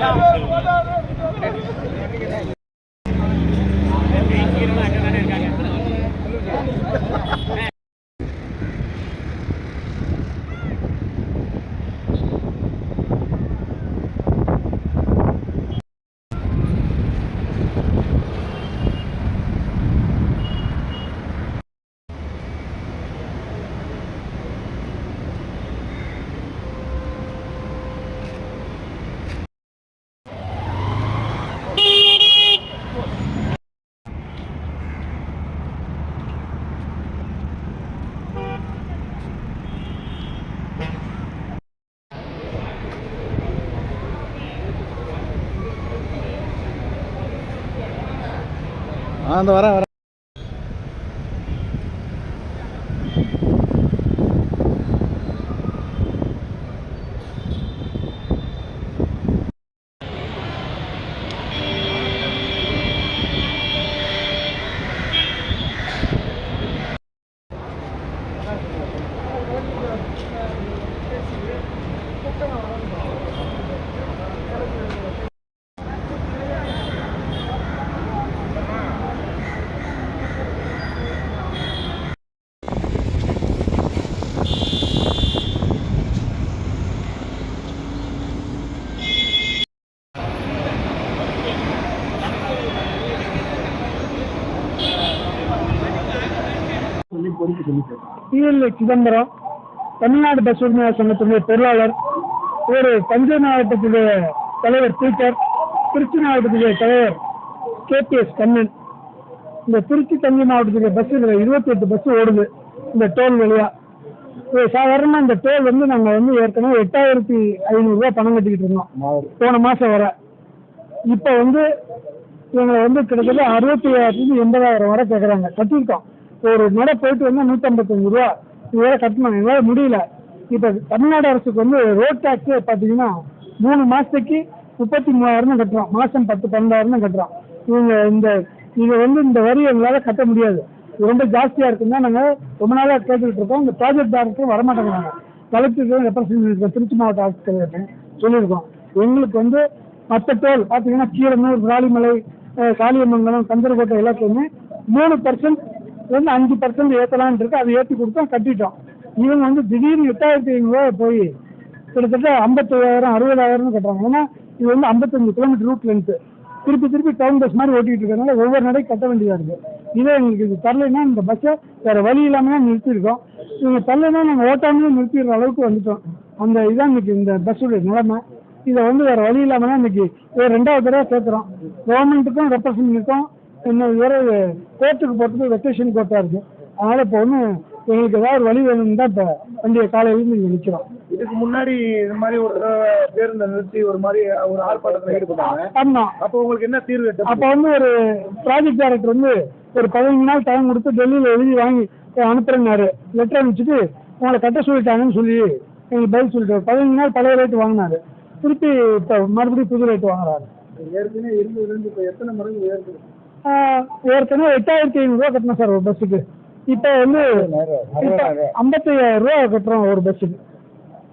Thank. அந்த வரேன் வரேன் பிஎல்ஏ சிதம்பரம் தமிழ்நாடு பஸ் உரிமையாளர் சங்கத்தினுடைய பொருளாளர் ஒரு தஞ்சை மாவட்டத்துடைய தலைவர் பீட்டர் திருச்சி மாவட்டத்துடைய தலைவர் கேபிஎஸ் கண்ணன். இந்த திருச்சி தஞ்சை மாவட்டத்துடைய பஸ்ஸில் இருபத்தி எட்டு பஸ் ஓடுது இந்த டோல் வழியா. இது சாதாரண இந்த டோல் வந்து நாங்கள் வந்து ஏற்கனவே எட்டாயிரத்தி ஐநூறுரூவா பணம் கட்டிக்கிட்டு இருந்தோம். போன மாதம் வர. இப்போ வந்து இவங்களை வந்து கிட்டத்தட்ட அறுபத்தி ஐயாயிரத்துலேருந்து எண்பதாயிரம் வரை கேட்குறாங்க கட்டியிருக்கோம். ஒரு நடை போயிட்டு வந்து நூற்றம்பத்தஞ்சு ரூபா. இதுவரை கட்டணும். எங்களால் முடியல. இப்போ தமிழ்நாடு அரசுக்கு வந்து ரோட் டேக்ஸே பார்த்தீங்கன்னா மூணு மாதத்துக்கு முப்பத்தி மூவாயிரம் தான் கட்டுறோம் மாதம் பத்து பன்னெண்டாயிரம் தான் கட்டுறோம் இவங்க இந்த இதை வந்து இந்த வரி எங்களால் கட்ட முடியாது. ரொம்ப ஜாஸ்தியாக இருக்குன்னு தான் நாங்கள் ரொம்ப நாளாக கேட்டுக்கிட்டு இருக்கோம். இந்த ப்ராஜெக்ட் டேரக்டர் வரமாட்டேங்கிறாங்க. கலெக்டருக்கு ரெப்ரசன்டேட்டிவ் திருச்சி மாவட்ட ஆட்சித்தலைவர்கிட்ட சொல்லியிருக்கோம். எங்களுக்கு வந்து மற்ற டோல் பார்த்தீங்கன்னா கீழனூர் விராலிமலை காளியமங்கலம் கந்தரக்கோட்டை எல்லாத்தையுமே மூணு பர்சன்ட் வந்து அஞ்சு பர்சன்ட் ஏற்றலான் இருக்கு. அதை ஏற்றி கொடுத்தோம் கட்டிட்டோம். இவங்க வந்து திடீர்னு எட்டாயிரத்தி ஐநூறுரூவா போய் கிட்டத்தட்ட ஐம்பத்தாயிரம் அறுபதாயிரம்னு கட்டுறாங்க. ஏன்னா இது வந்து ஐம்பத்தஞ்சு கிலோமீட்டர் ரூட் லென்த்து திருப்பி திருப்பி டவுன் பஸ் மாதிரி ஓட்டிகிட்டு இருக்கிறதுனால ஒவ்வொரு நடை கட்ட வேண்டியதாக இருக்குது இதே எங்களுக்கு இது தரலைன்னா இந்த பஸ்ஸை வேறு வழி இல்லாமல் தான் நிறுத்தியிருக்கோம். இவங்க தரலைன்னா நாங்கள் ஓட்டாமலே நிறுத்திடுற அளவுக்கு வந்துட்டோம். அந்த இதான் இன்னைக்கு இந்த பஸ்ஸுடைய நிலைமை. இதை வந்து வேறு வழி இல்லாமல் தான் இன்னைக்கு ரெண்டாவது தடவை கேட்குறோம் கவர்மெண்ட்டுக்கும் ரெப்ரசன்ட்டுக்கும் இன்னும் வேறு கோர்ட்டுக்கு போகிறதுக்கு வெக்கேஷன் கோர்ட்டாக இருக்குது அதனால் இப்போ ஒன்று எங்களுக்கு ஏதாவது ஒரு வழி வேணும்னு தான் இப்போ வண்டியை காலையிலேருந்து இங்கே நிற்கிறோம் இதுக்கு முன்னாடி இது மாதிரி ஒரு பேருந்தை நிறுத்தி ஒரு மாதிரி ஒரு ஆர்ப்பாட்டத்தில் ஈடுபட்டாங்க. ஆமாம் அப்போ உங்களுக்கு என்ன தீர்வு அப்போ வந்து ஒரு ப்ராஜெக்ட் டைரக்டர் வந்து ஒரு பதினஞ்சு நாள் டைம் கொடுத்து டெல்லியில் எழுதி வாங்கி அனுப்புறேன்னாரு. லெட்டர் அனுப்பிச்சிட்டு உங்களை கட்ட சொல்லிட்டாங்கன்னு சொல்லி எங்களுக்கு பதில் சொல்லிட்டு பதினஞ்சு நாள் பழைய ரேட்டு வாங்கினாரு. திருப்பி இப்போ மறுபடியும் புது ரேட்டு வாங்குறாரு. ஏற்கனவே இருந்ததுலேருந்து இப்போ எத்தனை மடங்கு ஆஹ் ஏற்கனவே எட்டாயிரத்தி ஐநூறுரூவா கட்டணும் சார் ஒரு பஸ்ஸுக்கு இப்போ வந்து ஐம்பத்தையாயிரம் ரூபா கட்டுறோம் ஒரு பஸ்ஸுக்கு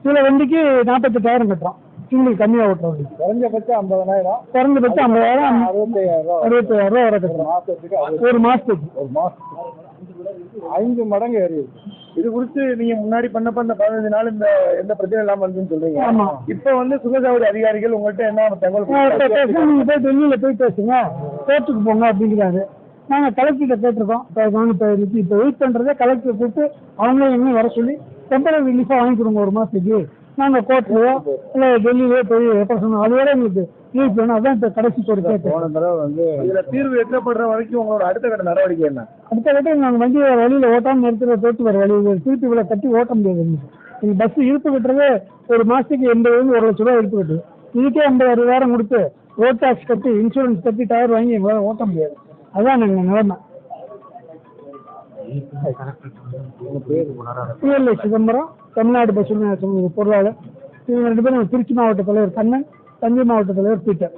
சில வண்டிக்கு நாற்பத்தெட்டாயிரம் கட்டுறோம். சிங்கிள் கம்மியாக ஓட்டுற வண்டி. குறைஞ்சபட்சம் ஐம்பதனாயிரம் குறைஞ்சபட்சம் ஐம்பதாயிரம் அறுபத்தையாயிரம். ரூபா அறுபத்தாயிரம் ரூபா வரை கட்டுறோம். ஒரு மாதத்துக்கு ஒரு மாசம் ஐந்து மடங்கு ஏறி. இது குறித்து நீங்க முன்னாடி பண்ணப்ப இந்த பதினஞ்சு நாள் இந்த எந்த பிரச்சனை இல்லாம இருந்துன்னு சொல்றீங்க. இப்ப வந்து சுகசாவடி அதிகாரிகள் உங்கள்கிட்ட என்ன தகவல் போய் டெல்லியில் போய் பேசுங்க. கோர்ட்டுக்கு போங்க அப்படிங்கிறாரு. நாங்கள் கலெக்டர்கிட்ட கேட்டிருக்கோம். இப்போ நாங்கள் இப்போ வெயிட் பண்ணுறதே கலெக்டர் கூப்பிட்டு அவங்களே இன்னும் வர சொல்லி டெம்பரரி ரிலீஃபாக வாங்கி கொடுங்க ஒரு மாதத்துக்கு நாங்கள் கோர்ட்லையோ இல்லை டெல்லியிலோ போய் பேசணும் அதோட எங்களுக்கு லீவ் வேணும். அதான் இப்போ கடைசி ஒரு கேட்டு. போன தடவை வந்து இதுல தீர்வு எட்டப்படுற வரைக்கும் உங்களோட அடுத்த கட்ட நடவடிக்கை என்ன? அடுத்த கட்டம் நாங்கள் வண்டி வேறு வழியில் ஓட்டாமல் நிறுத்துற தோற்று வேறு வழி. திருப்பி இவ்வளோ கட்டி ஓட்ட முடியாது எங்களுக்கு. பஸ் இருப்பு கட்டுறதே ஒரு மாதத்துக்கு எண்பதுலேருந்து ஒரு லட்ச ரூபா இருப்பு கட்டுது இதுக்கே ஐம்பது அறுபதாயிரம் கொடுத்து ரோட் டேக்ஸ் கட்டி இன்சூரன்ஸ் கட்டி டயர் வாங்கி எங்களால் ஓட்ட முடியாது. அதான் எங்கள் நிலைமை. பிஎல்ஐ சிதம்பரம் தமிழ்நாடு பஸ் பொருளாளர். இவங்க ரெண்டு பேரும் திருச்சி மாவட்ட தலைவர் கண்ணன் தஞ்சை மாவட்ட தலைவர் பீட்டர்.